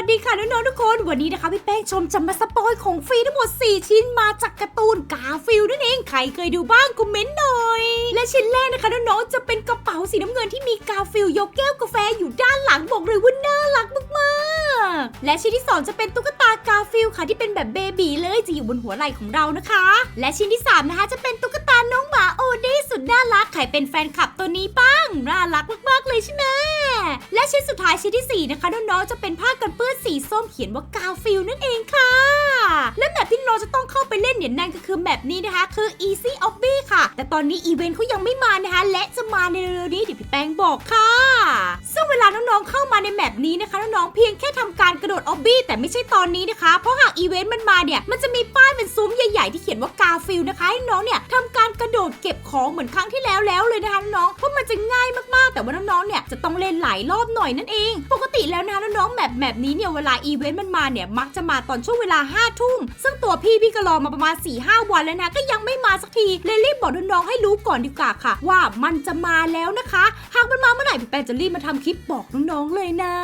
วัสดีค่ะน้องๆทุกคน วันนี้นะคะพี่แป้งชมจะมาสปอยของฟรีทั้งหมด 4 ชิ้นมาจากการ์ตูนกาฟิลนั่นเองใครเคยดูบ้างคอมเมนต์หน่อย และชิ้นแรกนะคะน้องๆจะเป็นกระเป๋าสีน้ำเงินที่มีกาฟิลยกแก้วกาแฟอยู่ด้านหลังบอกเลยว่าน่ารักมากๆและชิ้นที่ 2 จะเป็นตุ๊กตากาฟิลค่ะที่เป็นแบบเบบีเลยจะอยู่บนหัวไหล่ของเรานะคะ และชิ้นที่ 3 นะคะ จะเป็นตุ๊กตาน้องหมาโอดีสุดน่ารักใครเป็นแฟนคลับตัวนี้บ้างน่ารักมากๆเลยใช่ไหม และชิ้นสุดท้ายชิ้นที่ 4 นะคะน้องๆจะเป็นผ้ากันเปื้อนสีส้มเขียนว่ากาฟิลนั่นเองค่ะ และแมปที่เราจะต้องเข้าไปเล่นเนี่ยนั่นก็คือแมปนี้นะคะ คือ Easy Obby ค่ะ แต่ตอนนี้อีเวนต์เขายังไม่มานะคะ และจะมาในเร็วๆนี้เดี๋ยวพี่แป้งบอกค่ะ ซึ่งเวลาน้องๆเข้ามาในแมปนี้นะคะน้องๆเพียงแค่ทำการกระโดดออบบี้แต่ไม่ใช่ตอนนี้นะคะ เพราะหากอีเวนต์มันมาเนี่ยมันจะมีป้ายเป็นซุ้มใหญ่ๆที่เขียนว่ากาฟิลนะคะให้น้องเนี่ยทำการกระโดดเก็บของเหมือนครั้งที่แล้วแล้วเลยนะคะน้องเพราะมันจะง่ายมาก แต่ว่าน้องๆ เนี่ยจะต้องเล่นหลายรอบหน่อยนั่นเอง ปกติแล้วนะคะน้องๆแบบแบบนี้เนี่ยเวลาอีเวนต์มันมาเนี่ยมักจะมาตอนช่วงเวลา5้าทุ่มซึ่งตัวพี่พี่ก็รอมาประมาณ4ี่ห้าวันแล้วนะก็ยังไม่มาสักทีเลยรีบบอกน้องๆให้รู้ก่อนดีกว่าค่ะ ว่ามันจะมาแล้วนะคะ หากมันมาเมื่อไหร่พี่แปนจะรีบมาทำคลิปบอกน้องๆเลยนะ